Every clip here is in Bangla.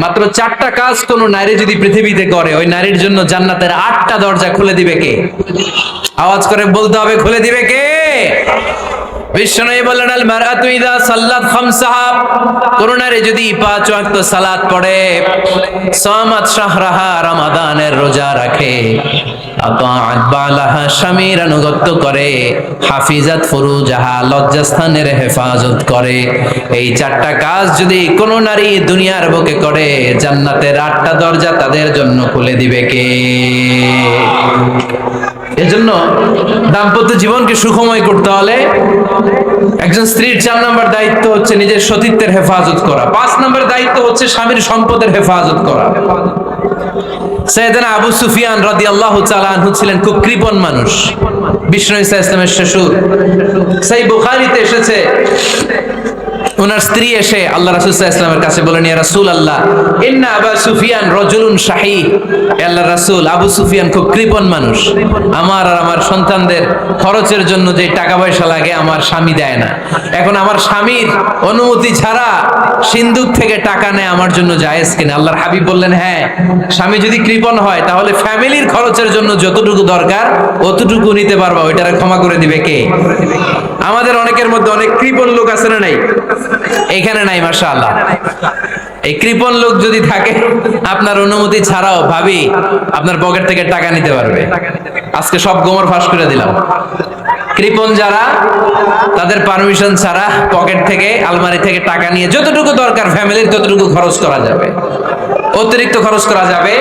মাত্র চারটা কাজ কোন নারী যদি পৃথিবীতে করে, ওই নারীর জন্য জান্নাতের আটটা দরজা খুলে দিবে কে? আওয়াজ করে বলতে হবে, খুলে দিবে কে? সালাত পড়ে রমাদানের রোজা রাখে। স্বামীর আনুগত্য করে, হাফিজাত ফুরুজাহা লজ্জাস্থানের হেফাজত করে। এই চারটা কাজ যদি কোন নারী দুনিয়ার বুকে করে, জান্নাতের আটটা দরজা তাদের জন্য খুলে দিবে কে? এজন্য দাম্পত্য জীবনকে সুখময় করতে হলে একজন স্ত্রীর চার নম্বর দায়িত্ব হচ্ছে নিজের সতীত্বের হেফাজত করা। পাঁচ নম্বর দায়িত্ব হচ্ছে স্বামীর সম্পদের হেফাজত করা। সৈয়দনা আবু সুফিয়ান রাদিয়াল্লাহু আল্লাহ আনহু ছিলেন খুব কৃপণ মানুষ। বিষ্ণু ইসা ইসলামের শ্বশুর। সেই বুখারীতে এসেছে ওনার স্ত্রী এসে আল্লাহ রাসূল ইসলামের কাছে বলেন, ইয়া রাসূলুল্লাহ, ইন্না আবু সুফিয়ান রাজুলুন শাহী। আল্লাহ রাসূল, আবু সুফিয়ান খুব কৃপণ মানুষ। আমার আর আমার সন্তানদের খরচের জন্য যে টাকা পয়সা লাগে, আমার স্বামী দেয় না। এখন আমার স্বামীর অনুমতি ছাড়া সিন্ধুক থেকে টাকা নেয় আমার জন্য জায়েজ কিনা? আল্লাহর হাবিব বললেন হ্যাঁ স্বামী যদি কৃপণ হয়, তাহলে ফ্যামিলির খরচের জন্য যতটুকু দরকার, অতটুকু নিতে পারবা। ওইটারে ক্ষমা করে দিবে কে? আমাদের অনেকের মধ্যে অনেক কৃপণ লোক আছে না নাই? এখানে নাই, মাশাআল্লাহ। এই কৃপণ লোক যদি থাকে, আপনার অনুমতি ছাড়াও ভাবি আপনার পকেট থেকে টাকা নিতে পারবে। আজকে সব গোমর ফাঁস করে দিলাম। কৃপণ যারা, তাদের পারমিশন ছাড়া পকেট থেকে, আলমারি থেকে টাকা নিয়ে যতটুকু দরকার ফ্যামিলির ততটুকু খরচ করা যাবে। অতিরিক্ত খরচ করা যাবে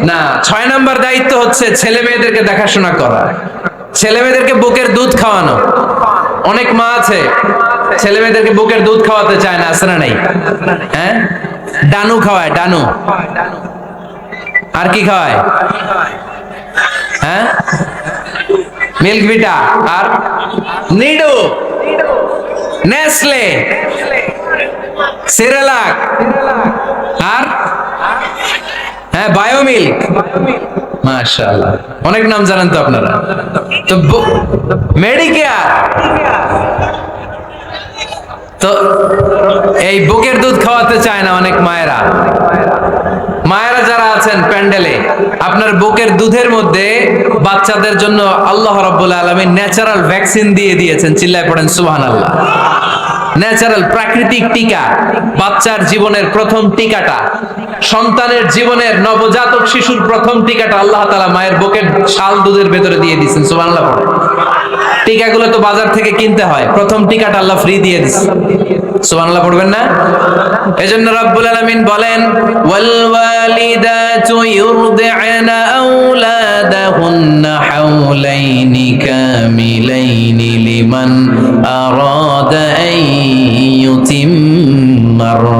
না। ছয় নম্বর দায়িত্ব হচ্ছে ছেলে মেয়েদেরকে দেখাশোনা করা। ছেলে মেয়েদেরকে বুকের দুধ খাওয়ানো। অনেক মা আছে, ছেলে মেয়েদেরকে বুকের দুধ খাওয়াতে চায় না, আছে না নাই? হ্যাঁ? ডানু খাওয়ায়, ডানু। আর কি খাওয়ায়? হ্যাঁ? Milk Vita. আর নিডু। নেসলে। সিরেলাক। আর? হ্যাঁ বায়োমিল্ক। মাশাআল্লাহ। অনেক নাম জানেন তো আপনারা? তো মেডিকেয়ার। তো এই বুকের দুধ খাওয়াতে চায় না অনেক মায়েরা। মায়েরা যারা আছেন প্যান্ডেলে, আপনার বুকের দুধের মধ্যে বাচ্চাদের জন্য আল্লাহ রাব্বুল আলামিন ন্যাচারাল ভ্যাকসিন দিয়ে দিয়েছেন, চিল্লায় পড়েন, সুবহানাল্লাহ। ন্যাচারাল প্রাকৃতিক টিকা, বাচ্চার জীবনের প্রথম টিকাটা। সন্তানের জীবনের নবজাতক শিশুর প্রথম টিকাটা আল্লাহ তালা মায়ের বুকের শাল দুধের ভেতরে দিয়ে দিচ্ছেন সুবহানাল্লাহ পড়ে। টিকাগুলো তো বাজার থেকে কিনতে হয়, প্রথম টিকাটা আল্লাহ ফ্রি দিয়ে দিচ্ছে সুবহানাল্লাহ পড়বেন না? এজন্য রব্বুল আলামিন বলেন, ওয়াল ওয়ালিদাতু ইউরদি'না আওলাদাহুন্না হাওলাইনি কামিলাইনি লিমান আরাদা আন ইউতিম্মার রাদাআ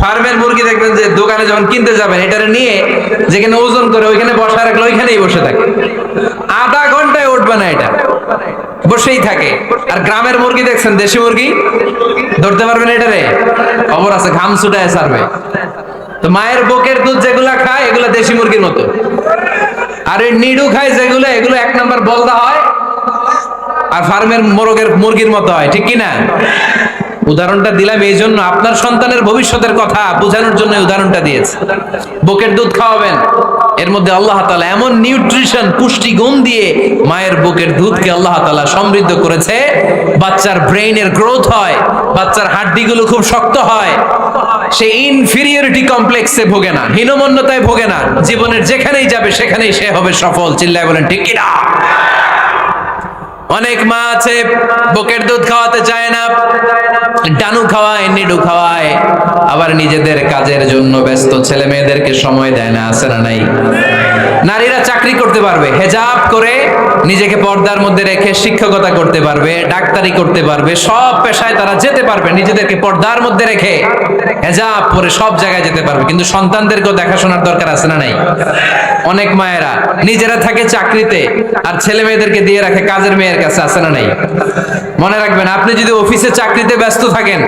ফার্মের মুরগি দেখবেন যে দোকানে যখন কিনতে যাবেন, এটারে নিয়ে যেখানে ওজন করে ওইখানে বসা রাখলে ওইখানেই বসে থাকে। আধা ঘন্টায় উঠবে না এটা। বসেই থাকে। আর গ্রামের মুরগি দেখছেন, দেশি মুরগি? ধরতে পারবেন এটারে? খবর আছে, ঘাম ছুটায় সারবে তো মায়ের বুকের দুধ যেগুলা খায়, এগুলা দেশি মুরগির মতো। আর এই নিডু খায় যেগুলো, এগুলো এক নম্বর বলদা হয়। আর ফার্মের মোরগের মুরগির মতো হয়, ঠিক কি না উদাহরণটা দিলাম এই জন্য আপনার সন্তানের ভবিষ্যতের কথা বোঝানোর জন্য উদাহরণটা দিয়েছে। বুকের দুধ খাওয়াবেন, এর মধ্যে আল্লাহ তালা এমন নিউট্রিশন, পুষ্টি গুণ দিয়ে মায়ের বুকের দুধকে আল্লাহ তালা সমৃদ্ধ করেছে। বাচ্চার ব্রেইনের গ্রোথ হয়, বাচ্চার হাড্ডিগুলো খুব শক্ত হয়। সে ইনফিরিয়রিটি কমপ্লেক্সে ভোগে না, হীনমন্যতায় ভোগে না। জীবনের যেখানেই যাবে, সেখানেই সে হবে সফল। চিল্লায় বলেন, ঠিক কিনা? অনেক মা আছে, বুকের দুধ খাওয়াতে চায় না, ডানু খাওয়ায়, নিডু খাওয়ায়, আবার নিজেদের কাজের জন্য ব্যস্ত, ছেলে মেয়েদেরকে সময় দেয় না, আছে না নাই? নারীরা চাকরি করতে পারবে, হেজাব করে নিজেকে পর্দার মধ্যে রেখে শিক্ষকতা করতে পারবে, ডাক্তারি করতে পারবে, সব পেশায় তারা যেতে পারবে, নিজেদেরকে পর্দার মধ্যে রেখে হেজাব পরে সব জায়গায় যেতে পারবে, কিন্তু সন্তানদেরকেও দেখাশোনার দরকার আছে না নাই? অনেক মায়েরা নিজেরা থাকে চাকরিতে, আর ছেলে মেয়েদেরকে দিয়ে রাখে কাজের মেয়ের কাছে আছে না নাই? মনে রাখবেন, আপনি যদি অফিসে চাকরিতে ব্যস্ত থাকেন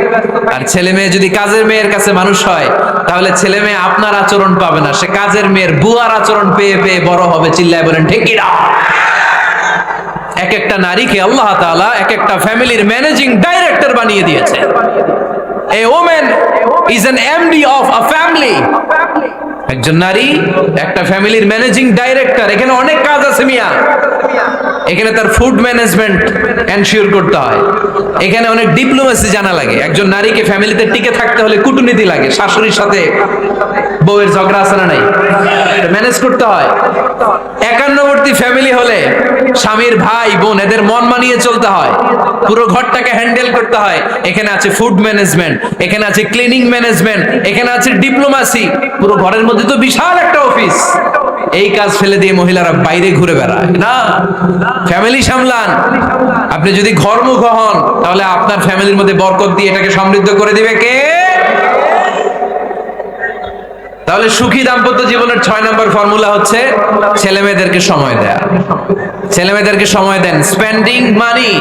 আর ছেলে মেয়ে যদি কাজের মেয়ের কাছে মানুষ হয়, তাহলে ছেলে মেয়ে আপনার আচরণ পাবে না। সে কাজের মেয়ের বুয়ার আচরণ পেয়ে পেয়ে বড় হবে, চিল্লায় বলেন ঠিকই না? এক একটা নারীকে আল্লাহ তাআলা এক একটা ফ্যামিলির ম্যানেজিং ডাইরেক্টর বানিয়ে দিয়েছে। A woman is an MD of a family একজন নারী, একটা ফ্যামিলির ম্যানেজিং ডাইরেক্টর। এখানে অনেক কাজ আছে মিয়া। এখানে তার ফুড ম্যানেজমেন্ট এনশিওর করতে হয়। এখানে অনেক ডিপ্লোমেসি জানা লাগে। একজন নারীকে ফ্যামিলিতে টিকে থাকতে হলে কূটনীতি লাগে। শাশুড়ির সাথে বউয়ের ঝগড়া আছে না নাই? ম্যানেজ করতে হয়। একান্নবর্তী ফ্যামিলি হলে স্বামীর ভাই, বোন, এদের মন মানিয়ে চলতে হয়। পুরো ঘরটাকে হ্যান্ডেল করতে হয়। এখানে আছে ফুড ম্যানেজমেন্ট, এখানে আছে ক্লিনিং ম্যানেজমেন্ট, এখানে আছে ডিপ্লোমাসি। পুরো ঘরের মধ্যে তো বিশাল একটা অফিস এই কাজ ফেলে দিয়ে মহিলারা বাইরে ঘুরে বেড়ায়। না ফ্যামিলি সামলান। আপনি যদি ঘরমুখ হন তাহলে আপনার ফ্যামিলির মধ্যে বরকত দিয়ে এটাকে সমৃদ্ধ করে দিবে কে? তাহলে সুখী দাম্পত্য জীবনের ছয় নম্বর ফর্মুলা হচ্ছে ছেলে মেয়েদেরকে সময় দেয়া। ছেলে মেয়েদেরকে সময় দেন spending money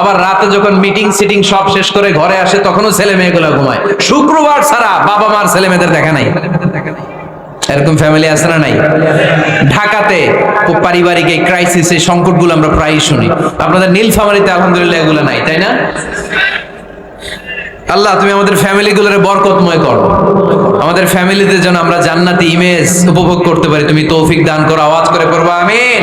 আবার রাতে যখন মিটিং সিটিং সব শেষ করে ঘরে আসে, তখনও ছেলে মেয়েগুলো ঘুমায়। শুক্রবার ছাড়া বাবা মার ছেলে মেয়েদের দেখা নাই। এরকম ফ্যামিলি আছে না নাই? ঢাকাতে পারিবারিক এই ক্রাইসিস এই সংকটগুলো আমরা প্রায়ই শুনি। আপনাদের নীলফামারিতে আলহামদুলিল্লাহ এগুলো নাই, তাই না? আল্লাহ, তুমি আমাদের ফ্যামিলিগুলোর বরকতময় করো। আমাদের ফ্যামিলিতে যেন আমরা জান্নাতি ইমেজ উপভোগ করতে পারি। তুমি তৌফিক দান করো, আওয়াজ করে পড়ব, আমিন।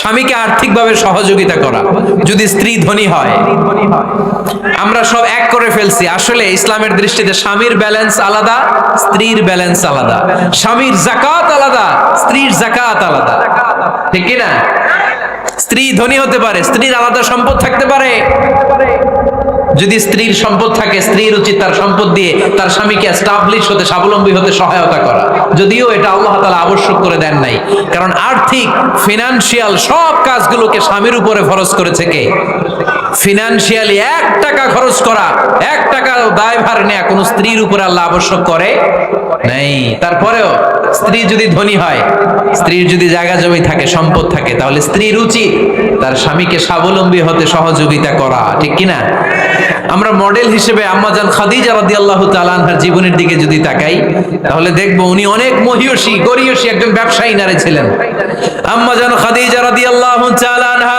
স্বামীকে আর্থিকভাবে সহযোগিতা করা, যদি স্ত্রী ধনী হয়। আমরা সব এক করে ফেলছি। আসলে ইসলামের দৃষ্টিতে স্বামীর ব্যালেন্স আলাদা, স্ত্রীর ব্যালেন্স আলাদা। স্বামীর জাকাত আলাদা, স্ত্রীর জাকাত আলাদা। ঠিক না স্ত্রী ধনী হতে পারে, স্ত্রীর আলাদা সম্পদ থাকতে পারে। যদি স্ত্রীর সম্পদ থাকে, স্ত্রীর উচিত তার সম্পদ দিয়ে তার স্বামীকে স্টাবলিশ হতে, স্বাবলম্বী হতে, সহায়তা করা। যদিও এটা আল্লাহ তালা আবশ্যক করে দেন নাই। কারণ আর্থিক ফিনান্সিয়াল সব কাজগুলোকে স্বামীর উপরে খরচ করেছে কে? ফিনান্সিয়ালি এক টাকা খরচ করা, এক টাকা দায়ভার নেয়া কোন স্ত্রীর উপরে আল্লাহ আবশ্যক করে নেই। তারপরেও স্ত্রী যদি ধনী হয়, স্ত্রীর যদি জায়গা জমি থাকে, সম্পদ থাকে, তাহলে স্ত্রীর উচিত তার স্বামীকে স্বাবলম্বী হতে সহযোগিতা করা, ঠিক কিনা? আমরা মডেল হিসেবে আম্মাজান খাদিজা রাদিয়াল্লাহু তাআলা আনহার জীবনের দিকে যদি তাকাই, তাহলে দেখব উনি অনেক মহিয়সী, গরিয়সী একজন ব্যবসায়ী নারী ছিলেন। আম্মাজান খাদিজা রাদিয়াল্লাহু তাআলা আনহা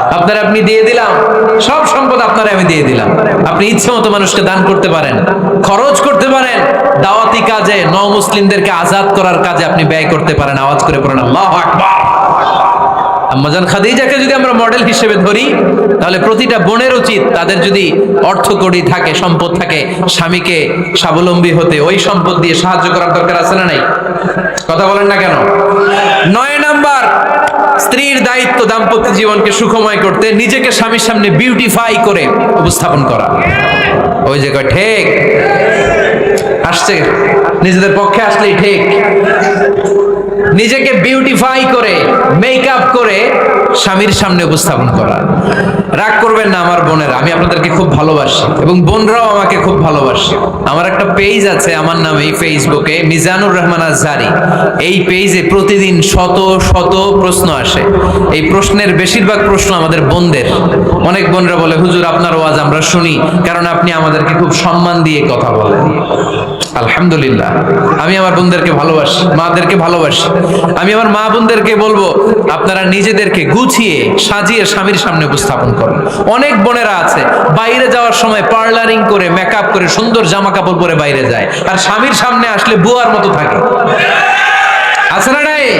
আপনার আপনি দিয়ে দিলাম, সব সম্পদ আপনার আমি দিয়ে দিলাম। আপনি ইচ্ছে মতো মানুষকে দান করতে পারেন, খরচ করতে পারেন, দাওয়াতি কাজে ন মুসলিমদেরকে আজাদ করার কাজে আপনি ব্যয় করতে পারেন। আওয়াজ করে পড়েন আল্লাহ আকবার। আম্মাজান খাদিজাকে যদি আমরা মডেল হিসেবে ধরি, তাহলে প্রতিটা বোনের উচিত তাদের যদি অর্থ কড়ি থাকে, সম্পদ থাকে, স্বামীকে স্বাবলম্বী হতে, ওই সম্পদ দিয়ে সাহায্য করার দরকার আছে না নাই? কথা বলেন না কেন? নয় নাম্বার স্ত্রীর দায়িত্ব দাম্পত্য জীবনকে সুখময় করতে, নিজেকে স্বামীর সামনে বিউটিফাই করে উপস্থাপন করা। ওই যে কয়, ঠিক। আসছে। নিজেদের পক্ষে আসলেই ঠিক। নিজেকে বিউটিফাই করে মেকআপ করে স্বামীর সামনে উপস্থাপন করা। রাগ করবেন না আমার বোনেরা, আমি আপনাদেরকে খুব ভালোবাসি এবং বোনরাও আমাকে খুব ভালোবাসে। আমার একটা পেজ আছে, আমার নামে ফেসবুকে মিজানুর রহমান আজহারি। এই পেজে প্রতিদিন শত শত প্রশ্ন আসে। এই প্রশ্নের বেশিরভাগ প্রশ্ন আমাদের বোনদের। অনেক বোনরা বলে, হুজুর, আপনার ওয়াজ আমরা শুনি। কারণ আপনি আমাদেরকে খুব সম্মান দিয়ে কথা বলেন। আলহামদুলিল্লাহ। আমি আমার বোনদেরকে ভালোবাসি, মাদেরকে ভালোবাসি। আমি আমার মা বোনদেরকে বলব, আপনারা নিজেদেরকে গুছিয়ে সাজিয়ে স্বামীর সামনে উপস্থাপন করুন। অনেক বোনেরা আছে, বাইরে যাওয়ার সময় পার্লারিং করে মেকআপ করে, সুন্দর জামা কাপড় পরে বাইরে যায়। আর স্বামীর সামনে আসলে বুয়ার মতো থাকে। আছে না নাই?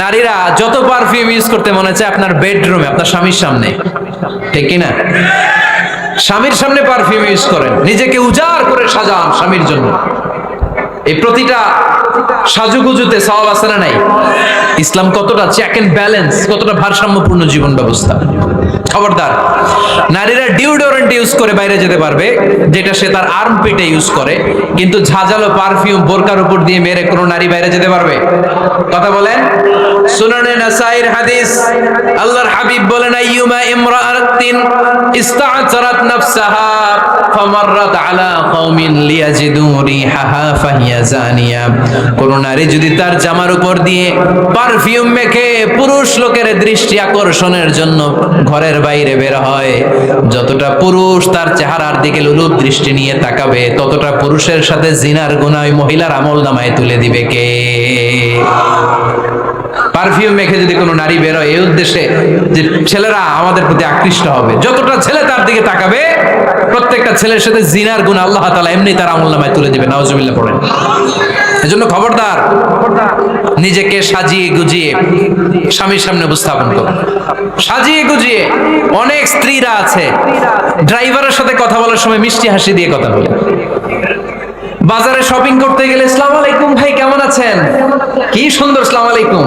নারীরা যত পারফিউম ইউজ করতে মনে চায় আপনার বেডরুমে আপনার স্বামীর সামনে। ঠিক কিনা স্বামীর সামনে পারফিউম ইউজ করেন। নিজেকে উজাড় করে সাজান স্বামীর জন্য। এই প্রতিটা সাজুগুজুতে সওয়াব আছে না নাই? ইসলাম কতটা চেক এন্ড ব্যালেন্স কতটা ভারসাম্যপূর্ণ জীবন ব্যবস্থা। খবরদার। নারীরা ডিওডোরেন্ট ইউজ করে বাইরে যেতে পারবে, যেটা সে তার আর্ম পিটে ইউজ করে, কিন্তু ঝাঁঝালো পারফিউম বোরকার উপর দিয়ে মেরে কোনো নারী বাইরে যেতে পারবে। কথা বলেন? সুনানে নাসাইর হাদিস, আল্লাহর হাবিব বলেন, আইয়ুমা ইমরাআতিন ইস্তা'তারাত নাফসাহা, ফামাররাত আলা কওমিন লিয়াজিদু রিহাহা, ফাহিয়া জানিয়া। কোন নারী যদি তার জামার উপর দিয়ে পারফিউম মেখে পুরুষ লোকের দৃষ্টি আকর্ষণের জন্য ঘরের বাইরে বের হয়। যতটা পুরুষ তার চেহারার দিকে লুলুপ দৃষ্টি নিয়ে তাকাবে, ততটা পুরুষের সাথে জিনার গুনায় মহিলার আমল নামায় তুলে দিবে কে? পারফিউম মেখে যদি কোনো নারী বেরোয় এই উদ্দেশ্যে যে ছেলেরা আমাদের প্রতি আকৃষ্ট হবে। যতটা ছেলে তার দিকে তাকাবে, প্রত্যেকটা ছেলের সাথে জিনার গুণ আল্লাহ তালা এমনি তার আমল নামায় তুলে দিবে। নওয়াজুবিল্লাহ পড়েন। এজন্য খবরদার, নিজেকে সাজিয়ে গুজিয়ে স্বামীর সামনে উপস্থাপন করো সাজিয়ে গুজিয়ে অনেক স্ত্রীরা আছে, ড্রাইভারের সাথে কথা বলার সময় মিষ্টি হাসি দিয়ে কথা বলে। বাজারে শপিং করতে গেলে ইসলাম আলাইকুম ভাই, কেমন আছেন? কি সুন্দর ইসলাম আলাইকুম।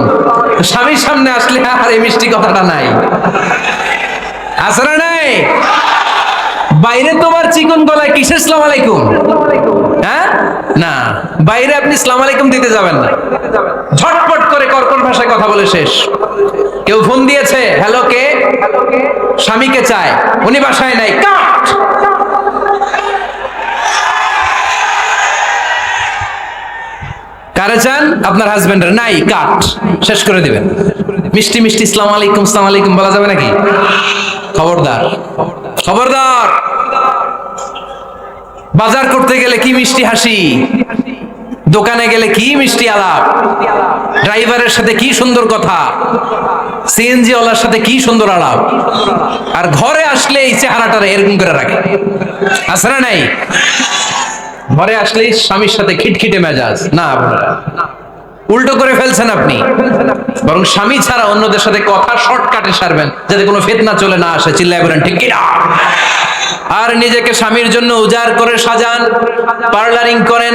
স্বামীর সামনে আসলে আর এই মিষ্টি কথাটা নাই। না নাই? বাইরে তোমার চিকন গলায় কিসের ইসলাম আলাইকুম হ্যাঁ? না। বাইরে আপনি ইসলাম আলাইকুম দিতে যাবেন না। ঝটপট করে কর্কট ভাষায় কথা বলে শেষ। কেউ ফোন দিয়েছে? হ্যালো কে? স্বামীকে চায়। উনি বাসায় নাই। কাট! কারে চান? আপনার হাজবেন্ডের। নাই, কাট। শেষ করে দিবেন। মিষ্টি মিষ্টি ইসলাম আলাইকুম ইসলাম আলাইকুম বলা যাবে নাকি? খবরদার। খবরদার! বাজার করতে গেলে কি মিষ্টি হাসি? দোকানে গেলে কি মিষ্টি আলাপ? ড্রাইভারের সাথে কি সুন্দর কথা? সিএনজি ওয়ালার সাথে কি সুন্দর আলাপ? আর ঘরে আসলে এই চেহারাটা এরকম করে রাখে। আছে না নাই? ঘরে আসলেই স্বামীর সাথে খিটখিটে মেজাজ। না আপনারা উল্টো করে ফেলছেন আপনি। বরং স্বামী ছাড়া অন্যদের সাথে কথা শর্টকাটে সারবেন, যাতে কোনো ফেতনা চলে না আসে। চিল্লায় বলেন, ঠিক কিনা? আর নিজেকে স্বামীর জন্য উজাড় করে সাজান, পার্লারিং করেন,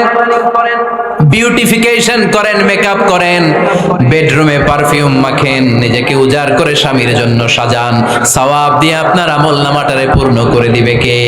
বিউটিফিকেশন করেন, মেকআপ করেন, বেডরুমে পারফিউম মাখেন, নিজেকে উজাড় করে স্বামীর জন্য সাজান। সওয়াব দিয়ে আপনার আমল নামাটারে পূর্ণ করে দিবে কে?